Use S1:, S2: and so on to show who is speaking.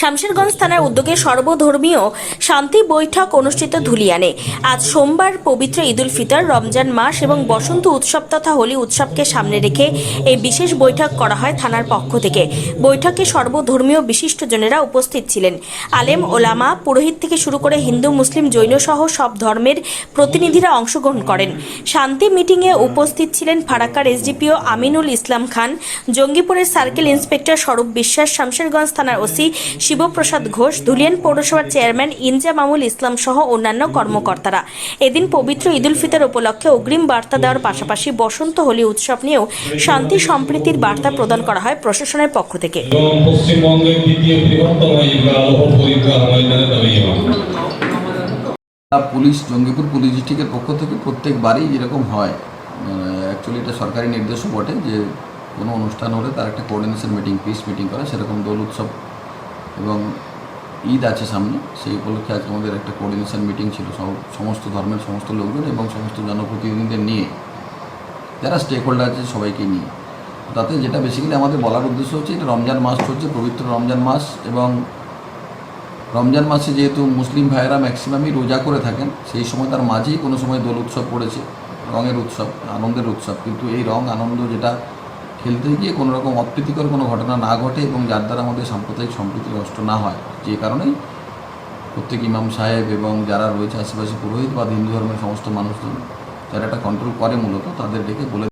S1: শামশেরগঞ্জ থানার উদ্যোগে সর্বধর্মীয় শান্তি বৈঠক অনুষ্ঠিত ধুলিয়ানে। আজ সোমবার পবিত্র ঈদুল ফিতর, রমজান মাস এবং বসন্ত উৎসব তথা হোলি উৎসবকে সামনে রেখে এই বিশেষ বৈঠক করা হয় থানার পক্ষ থেকে। বৈঠকে সর্বধর্মীয় বিশিষ্টজনেরা উপস্থিত ছিলেন। আলেম, ওলামা, পুরোহিত থেকে শুরু করে হিন্দু, মুসলিম জৈন সহ সব ধর্মের প্রতিনিধিরা অংশগ্রহণ করেন। শান্তি মিটিংয়ে উপস্থিত ছিলেন ফারাক্কার এসডিপিও আমিনুল ইসলাম খান, জঙ্গিপুরের সার্কেল ইন্সপেক্টর স্বরূপ বিশ্বাস, শামশেরগঞ্জ থানার ওসি শিবপ্রসাদ ঘোষ ধুলিয়ান পৌরসভার চেয়ারম্যান ইনজামামুল ইসলাম সহ অন্যান্য কর্মকর্তারা। এদিন পবিত্র ঈদুল ফিতর উপলক্ষে অগ্রিম বার্তা দেওয়ার পাশাপাশি বসন্ত হোলি উৎসব নিয়েও শান্তি সম্প্রীতির বার্তা প্রদান করা হয় প্রশাসনের পক্ষ থেকে।
S2: পুলিশ জঙ্গিপুর পুলিশ ডিস্ট্রিক্টের পক্ষ থেকে প্রত্যেকবারই যেরকম হয়। অ্যাকচুয়ালি এটা সরকারি নির্দেশও বটে যে কোনো অনুষ্ঠান হলে তার একটা কোঅর্ডিনেশন মিটিং পিস মিটিং করে সেরকম দোল উৎসব এবং ঈদ আছে সামনে, সেই উপলক্ষে আজকে আমাদের একটা কোঅর্ডিনেশন মিটিং ছিল। সমস্ত ধর্মের সমস্ত লোকজন এবং সমস্ত জনপ্রতিনিধিদের নিয়ে। যারা স্টেক হোল্ডার আছে সবাইকে নিয়ে। তাতে যেটা বেসিক্যালি আমাদের বলার উদ্দেশ্য হচ্ছে, এটা রমজান মাস চলছে, পবিত্র রমজান মাস এবং রমজান মাসে যেহেতু মুসলিম ভাইয়েরা ম্যাক্সিমামই রোজা করে থাকেন, সেই সময় তার মাঝেই কোনো সময় দোল উৎসব পড়েছে, রঙের উৎসব, আনন্দের উৎসব। কিন্তু এই রং, আনন্দ যেটা খেলতে গিয়ে কোনো রকম অপ্রীতিকর কোনো ঘটনা না ঘটে এবং যার দ্বারা আমাদের সাম্প্রদায়িক সম্প্রীতি নষ্ট না হয়, যে কারণেই প্রত্যেক ইমাম সাহেব এবং যারা রয়েছে আশেপাশে পুরোহিত বা হিন্দু ধর্মের সমস্ত মানুষজন, যারা এটা কন্ট্রোল করে মূলত, তাদের ডেকে বলে